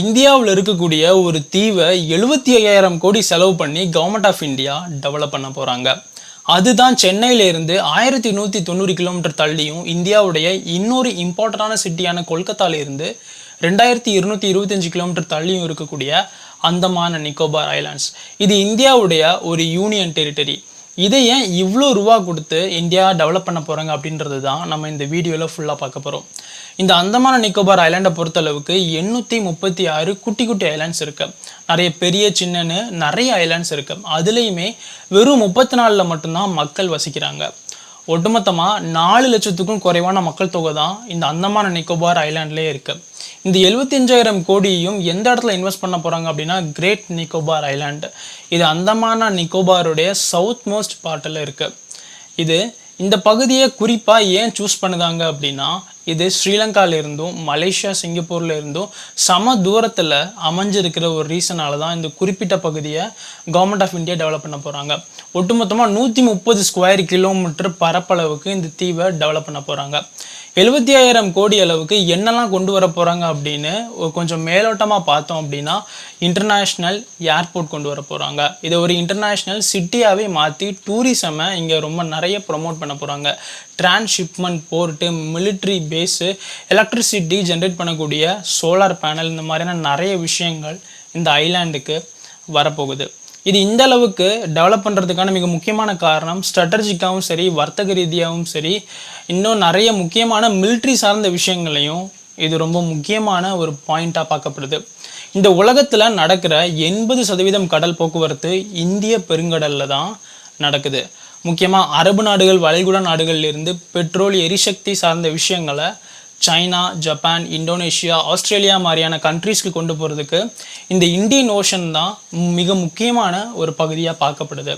இந்தியாவில் இருக்கக்கூடிய ஒரு தீவை எழுபத்தி ஐயாயிரம் கோடி செலவு பண்ணி கவர்மெண்ட் ஆஃப் இந்தியா டெவலப் பண்ண போகிறாங்க அதுதான் சென்னையிலேருந்து ஆயிரத்தி நூற்றி தொண்ணூறு கிலோமீட்டர் தள்ளியும் இந்தியாவுடைய இன்னொரு இம்பார்ட்டண்டான சிட்டியான கொல்கத்தாலேருந்து ரெண்டாயிரத்தி இருநூற்றி இருபத்தஞ்சு கிலோமீட்டர் தள்ளியும் இருக்கக்கூடிய அந்தமான நிக்கோபார் ஐலாண்ட்ஸ். இது இந்தியாவுடைய ஒரு யூனியன் டெரிட்டரி இதை ஏன் இவ்வளோ ரூபா கொடுத்து இந்தியா டெவலப் பண்ண போகிறாங்க அப்படின்றது தான் நம்ம இந்த வீடியோவில் ஃபுல்லாக பார்க்க போகிறோம் இந்த அந்தமான நிக்கோபார் ஐலாண்டை பொறுத்தளவுக்கு எண்ணூற்றி முப்பத்தி ஆறு குட்டி குட்டி ஐலாண்ட்ஸ் இருக்குது நிறைய பெரிய சின்னன்னு நிறைய ஐலாண்ட்ஸ் இருக்குது அதுலேயுமே வெறும் முப்பத்தி நாலில் மட்டும்தான் மக்கள் வசிக்கிறாங்க. ஒட்டுமொத்தமாக நாலு லட்சத்துக்கும் குறைவான மக்கள் தொகை தான் இந்த அந்தமான நிக்கோபார் ஐலாண்ட்லேயே இருக்குது இந்த எழுபத்தஞ்சாயிரம் கோடியையும் எந்த இடத்துல இன்வெஸ்ட் பண்ண போகிறாங்க அப்படின்னா கிரேட் நிக்கோபார் ஐலாண்டு இது அந்தமான நிக்கோபாருடைய சவுத் மோஸ்ட் பார்ட்டில் இருக்குது இது இந்த பகுதியை குறிப்பாக ஏன் சூஸ் பண்ணுதாங்க அப்படின்னா இது ஸ்ரீலங்கால இருந்தும் மலேசியா சிங்கப்பூர்ல இருந்தும் சம தூரத்தில் அமைஞ்சிருக்கிற ஒரு ரீசனால தான் இந்த குறிப்பிட்ட பகுதியை கவர்மெண்ட் ஆஃப் இந்தியா டெவலப் பண்ண போகிறாங்க ஒட்டுமொத்தமாக நூற்றி முப்பது ஸ்கொயர் கிலோமீட்டர் பரப்பளவுக்கு இந்த தீவை டெவலப் பண்ண போகிறாங்க எழுபத்தி ஆயிரம் கோடி அளவுக்கு என்னெல்லாம் கொண்டு வர போகிறாங்க அப்படின்னு கொஞ்சம் மேலோட்டமாக பார்த்தோம் அப்படின்னா இன்டர்நேஷ்னல் ஏர்போர்ட் கொண்டு வர போகிறாங்க இதை ஒரு இன்டர்நேஷ்னல் சிட்டியாகவே மாற்றி டூரிசமை இங்கே ரொம்ப நிறைய ப்ரொமோட் பண்ண போகிறாங்க transshipment port military base electricity generate பண்ணக்கூடிய சோலார் பேனல் இந்த மாதிரியான நிறைய விஷயங்கள் இந்த ஐலாண்டுக்கு வரப்போகுது. இது இந்த அளவுக்கு டெவலப் பண்ணுறதுக்கான மிக முக்கியமான காரணம் ஸ்ட்ராட்டஜிக்காகவும் சரி வர்த்தக ரீதியாகவும் சரி இன்னும் நிறைய முக்கியமான மிலிட்ரி சார்ந்த விஷயங்களையும் இது ரொம்ப முக்கியமான ஒரு பாயிண்ட்டாக பார்க்கப்படுது. இந்த உலகத்தில் நடக்கிற எண்பது சதவீதம் கடல் போக்குவரத்து இந்திய பெருங்கடலில் தான் நடக்குது. முக்கியமாக அரபு நாடுகள் வளைகுடா நாடுகள்ல இருந்து பெட்ரோல் எரிசக்தி சார்ந்த விஷயங்களை சைனா ஜப்பான் இந்தோனேஷியா ஆஸ்திரேலியா மாதிரியான கண்ட்ரீஸ்க்கு கொண்டு போகிறதுக்கு இந்த இந்தியன் ஓஷன் தான் மிக முக்கியமான ஒரு பகுதியாக பார்க்கப்படுது.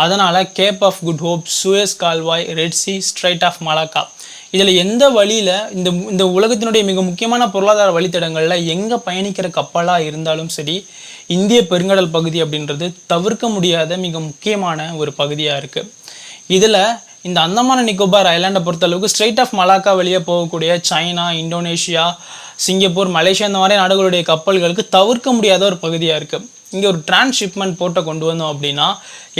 அதனால் Cape of Good Hope Suez கால்வாய் Red Sea Strait of Malacca இதில் எந்த வழியில் இந்த இந்த உலகத்தினுடைய மிக முக்கியமான பொருளாதார வழித்தடங்களில் எங்கே பயணிக்கிற கப்பலாக இருந்தாலும் சரி இந்திய பெருங்கடல் பகுதி அப்படின்றது தவிர்க்க முடியாத மிக முக்கியமான ஒரு பகுதியாக இருக்குது இதில் இந்த அந்தமான நிக்கோபார் ஐலாண்டை பொறுத்தளவுக்கு ஸ்ட்ரெயிட் ஆஃப் மலாக்கா வழியாக போகக்கூடிய சைனா இந்தோனேஷியா சிங்கப்பூர் மலேசியா இந்த மாதிரி நாடுகளுடைய கப்பல்களுக்கு தவிர்க்க முடியாத ஒரு பகுதியாக இருக்குது இங்கே ஒரு டிரான்ஸ்ஷிப்மெண்ட் போட்டை கொண்டு வந்தோம் அப்படின்னா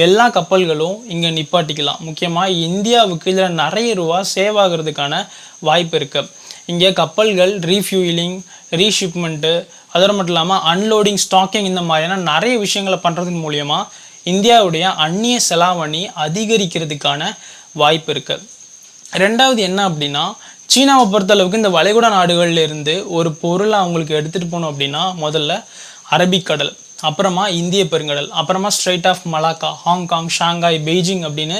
எல்லா கப்பல்களும் இங்கே நிப்பாட்டிக்கலாம். முக்கியமாக இந்தியாவுக்கு இதில் நிறைய ரூபா சேவ் ஆகிறதுக்கான வாய்ப்பு இருக்குது இங்கே கப்பல்கள் ரீஃபியூலிங் ரீஷிப்மெண்ட்டு அதோடு மட்டும் இல்லாமல் அன்லோடிங் ஸ்டாக்கிங் இந்த மாதிரியான நிறைய விஷயங்களை பண்ணுறதன் மூலியமாக இந்தியாவுடைய அந்நிய செலாவணி அதிகரிக்கிறதுக்கான வாய்ப்பு இருக்குது ரெண்டாவது என்ன அப்படின்னா சீனாவை பொறுத்தளவுக்கு இந்த வளைகுடா நாடுகளில் இருந்து ஒரு பொருளை அவங்களுக்கு எடுத்துகிட்டு போனோம் அப்படின்னா முதல்ல அரபிக்கடல். அப்புறமா இந்திய பெருங்கடல் அப்புறமா Strait of Malacca Hong Kong Shanghai Beijing அப்படின்னு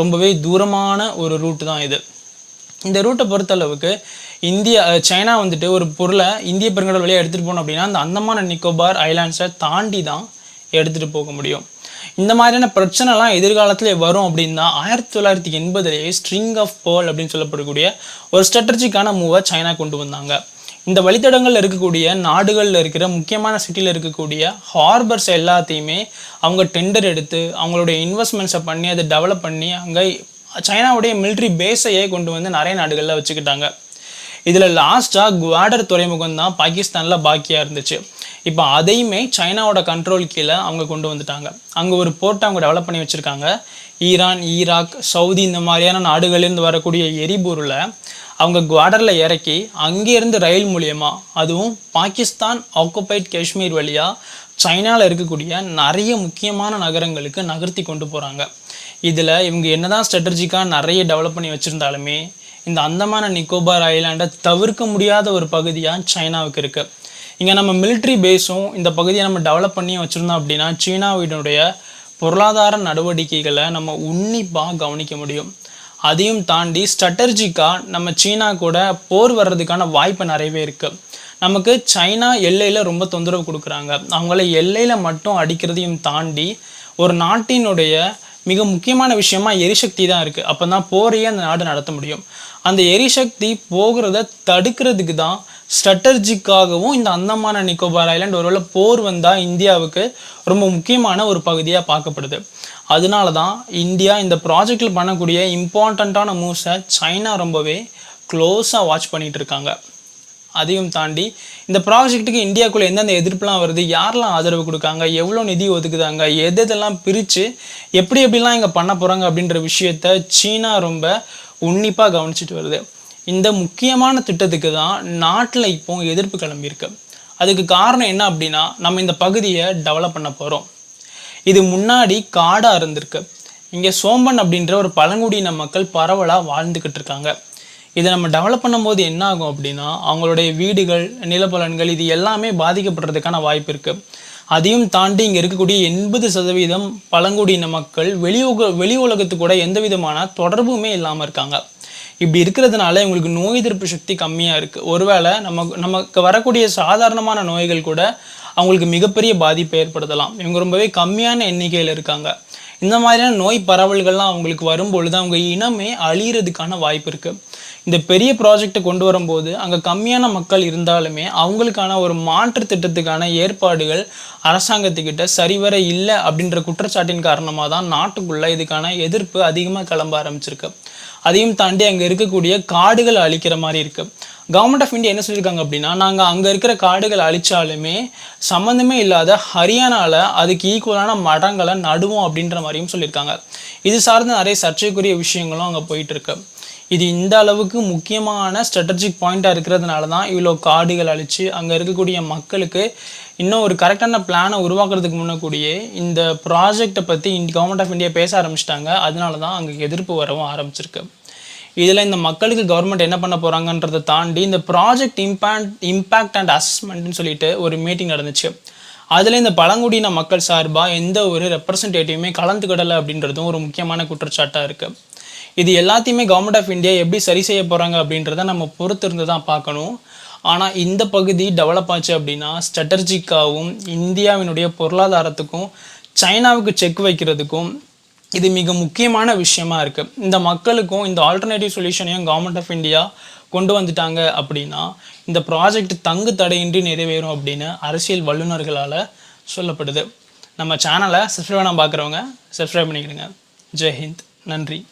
ரொம்பவே தூரமான ஒரு ரூட் தான் இது. இந்த ரூட்டை பொறுத்தளவுக்கு இந்தியா சைனா வந்துட்டு ஒரு பொருளை இந்திய பெருங்கடல் வழியாக எடுத்துகிட்டு போகணும் அப்படின்னா அந்த அந்தமான நிக்கோபார் ஐலாண்ட்ஸை தாண்டி தான் எடுத்துகிட்டு போக முடியும். இந்த மாதிரியான பிரச்சனைலாம் எதிர்காலத்தில் வரும் அப்படின்னா ஆயிரத்தி தொள்ளாயிரத்தி எண்பதுலேயே ஸ்ட்ரிங் ஆஃப் பேர்ல் அப்படின்னு சொல்லப்படக்கூடிய ஒரு ஸ்ட்ராட்டஜிக்கான மூவை சைனா கொண்டு வந்தாங்க. இந்த வழித்தடங்களில் இருக்கக்கூடிய நாடுகளில் இருக்கிற முக்கியமான சிட்டியில் இருக்கக்கூடிய ஹார்பர்ஸ் எல்லாத்தையுமே அவங்க டெண்டர் எடுத்து அவங்களுடைய இன்வெஸ்ட்மெண்ட்ஸை பண்ணி அதை டெவலப் பண்ணி அங்கே சைனாவுடைய மிலிட்ரி பேஸையே கொண்டு வந்து நிறைய நாடுகளில் வச்சுக்கிட்டாங்க. இதில் லாஸ்ட்டாக குவாடர் துறைமுகம் தான் பாகிஸ்தானில் பாக்கியாக இருந்துச்சு. இப்போ அதையுமே சைனாவோட கண்ட்ரோல் கீழே அவங்க கொண்டு வந்துட்டாங்க. அங்கே ஒரு போர்ட்டை அவங்க டெவலப் பண்ணி வச்சுருக்காங்க. ஈரான் ஈராக் சவுதி இந்த மாதிரியான நாடுகளிலிருந்து வரக்கூடிய எரிபொருளை அவங்க குவாடரில் இறக்கி அங்கேருந்து ரயில் மூலியமா அதுவும் பாகிஸ்தான் ஆக்குபைட் காஷ்மீர் வழியாக சைனாவில் இருக்கக்கூடிய நிறைய முக்கியமான நகரங்களுக்கு நகர்த்தி கொண்டு போகிறாங்க இதில் இவங்க என்னதான் ஸ்ட்ராட்டஜிக்காக நிறைய டெவலப் பண்ணி வச்சுருந்தாலுமே இந்த அந்தமான நிக்கோபார் ஐலாண்டை தவிர்க்க முடியாத ஒரு பகுதியாக சைனாவுக்கு இருக்குது இங்கே நம்ம மிலிட்ரி பேஸும் இந்த பகுதியை நம்ம டெவலப் பண்ணி வச்சுருந்தோம் அப்படின்னா சீனாவினுடைய பொருளாதார நடவடிக்கைகளை நம்ம உன்னிப்பாக கவனிக்க முடியும். அதையும் தாண்டி ஸ்ட்ராட்டர்ஜிக்காக நம்ம சீனா கூட போர் வர்றதுக்கான வாய்ப்பு நிறையவே இருக்குது நமக்கு சைனா எல்லையில் ரொம்ப தொந்தரவு கொடுக்குறாங்க. அவங்கள எல்லையில் மட்டும் அடிக்கிறதையும் தாண்டி ஒரு நாட்டினுடைய மிக முக்கியமான விஷயமா எரிசக்தி தான் இருக்குது அப்போ தான் போரையே அந்த நாடு நடத்த முடியும். அந்த எரிசக்தி போகிறத தடுக்கிறதுக்கு தான் ஸ்ட்ரட்டர்ஜிக்காகவும் இந்த அந்தமான நிக்கோபார் ஐலாண்ட் ஒருவேளை போர் வந்தால் இந்தியாவுக்கு ரொம்ப முக்கியமான ஒரு பகுதியாக பார்க்கப்படுது. அதனால தான் இந்தியா இந்த ப்ராஜெக்டில் பண்ணக்கூடிய இம்பார்ட்டண்ட்டான மூவ்ஸை சைனா ரொம்பவே க்ளோஸாக வாட்ச் பண்ணிகிட்டு இருக்காங்க அதையும் தாண்டி இந்த ப்ராஜெக்ட்டுக்கு இந்தியாவுக்குள்ளே எந்தெந்த எதிர்ப்புலாம் வருது யாரெல்லாம் ஆதரவு கொடுக்காங்க எவ்வளோ நிதி ஒதுக்குதாங்க எது எதெல்லாம் பிரித்து எப்படி எப்படிலாம் இங்கே பண்ண போகிறாங்க அப்படின்ற விஷயத்த சீனா ரொம்ப உன்னிப்பாக கவனிச்சிட்டு வருது. இந்த முக்கியமான திட்டத்துக்கு தான் நாட்டில் இப்போ எதிர்ப்பு கிளம்பியிருக்கு அதுக்கு காரணம் என்ன அப்படின்னா நம்ம இந்த பகுதியை டெவலப் பண்ண போகிறோம் இது முன்னாடி காடாக இருந்திருக்கு. இங்கே சோம்பன் அப்படின்ற ஒரு பழங்குடியின மக்கள் பரவலாக வாழ்ந்துக்கிட்டு இருக்காங்க. இதை நம்ம டெவலப் பண்ணும்போது என்ன ஆகும் அப்படின்னா அவங்களுடைய வீடுகள் நிலப்பலன்கள் இது எல்லாமே பாதிக்கப்படுறதுக்கான வாய்ப்பு இருக்குது அதையும் தாண்டி இங்கே இருக்கக்கூடிய எண்பது சதவீதம் பழங்குடியின மக்கள் வெளி வெளி உலகத்து கூட எந்த விதமான தொடர்புமே இல்லாமல் இருக்காங்க. இப்படி இருக்கிறதுனால இவங்களுக்கு நோய் எதிர்ப்பு சக்தி கம்மியாக இருக்குது ஒருவேளை நம்ம நமக்கு வரக்கூடிய சாதாரணமான நோய்கள் கூட அவங்களுக்கு மிகப்பெரிய பாதிப்பை ஏற்படுத்தலாம். இவங்க ரொம்பவே கம்மியான எண்ணிக்கையில் இருக்காங்க. இந்த மாதிரியான நோய் பரவல்கள்லாம் அவங்களுக்கு வரும்பொழுது அவங்க இனமே அழியிறதுக்கான வாய்ப்பு இருக்குது இந்த பெரிய ப்ராஜெக்டை கொண்டு வரும்போது அங்கே கம்மியான மக்கள் இருந்தாலுமே அவங்களுக்கான ஒரு மாற்று திட்டத்துக்கான ஏற்பாடுகள் அரசாங்கத்துக்கிட்ட சரிவர இல்லை அப்படின்ற குற்றச்சாட்டின் காரணமாக தான் நாட்டுக்குள்ளே இதுக்கான எதிர்ப்பு அதிகமாக கிளம்ப ஆரம்பிச்சிருக்கு. அதையும் தாண்டி அங்கே இருக்கக்கூடிய காடுகள் அழிக்கிற மாதிரி இருக்குது கவர்மெண்ட் ஆஃப் இந்தியா என்ன சொல்லியிருக்காங்க அப்படின்னா நாங்கள் அங்கே இருக்கிற காடுகள் அழிச்சாலுமே சம்மந்தமே இல்லாத ஹரியானாவில் அதுக்கு ஈக்குவலான மரங்களை நடுவோம் அப்படின்ற மாதிரியும் சொல்லியிருக்காங்க. இது சார்ந்த நிறைய சர்ச்சைக்குரிய விஷயங்களும் அங்கே போயிட்டுருக்கு இது இந்த அளவுக்கு முக்கியமான ஸ்ட்ராட்டஜிக் பாயிண்ட்டாக இருக்கிறதுனால தான் இவ்வளோ காடுகள் அழித்து அங்கே இருக்கக்கூடிய மக்களுக்கு இன்னும் ஒரு கரெக்டான பிளானை உருவாக்குறதுக்கு முன்னக்கூடியே இந்த ப்ராஜெக்டை பற்றி கவர்மெண்ட் ஆஃப் இந்தியா பேச ஆரம்பிச்சிட்டாங்க. அதனால தான் அங்கே எதிர்ப்பு வரவும் ஆரம்பிச்சிருக்கு. இதில் இந்த மக்களுக்கு கவர்மெண்ட் என்ன பண்ண போகிறாங்கன்றதை தாண்டி இந்த ப்ராஜெக்ட் இம்பேக்ட் இம்பேக்ட் அண்ட் அசஸ்மெண்ட்னு சொல்லிட்டு ஒரு மீட்டிங் நடந்துச்சு. அதில் இந்த பழங்குடியின மக்கள் சார்பாக எந்த ஒரு ரெப்ரசன்டேட்டிவுமே கலந்துக்கிடலை அப்படின்றதும் ஒரு முக்கியமான குற்றச்சாட்டாக இருக்குது இது எல்லாத்தையுமே கவர்மெண்ட் ஆஃப் இந்தியா எப்படி சரி செய்ய போகிறாங்க அப்படின்றத நம்ம பொறுத்திருந்து தான் பார்க்கணும். ஆனால் இந்த பகுதி டெவலப் ஆச்சு அப்படின்னா ஸ்ட்ராட்டஜிக்காகவும் இந்தியாவினுடைய பொருளாதாரத்துக்கும் சைனாவுக்கு செக் வைக்கிறதுக்கும் இது மிக முக்கியமான விஷயமா இருக்குது இந்த மக்களுக்கும் இந்த ஆல்டர்னேட்டிவ் சொல்யூஷனையும் கவர்மெண்ட் ஆஃப் இந்தியா கொண்டு வந்துட்டாங்க அப்படின்னா இந்த ப்ராஜெக்ட் தங்கு தடையின்றி நிறைவேறும் அப்படின்னு அரசியல் வல்லுநர்களால் சொல்லப்படுது. நம்ம சேனலை சப்ஸ்கிரைப் பண்ண பார்க்குறவங்க சப்ஸ்கிரைப் பண்ணிக்கிடுங்க. ஜெய்ஹிந்த் நன்றி.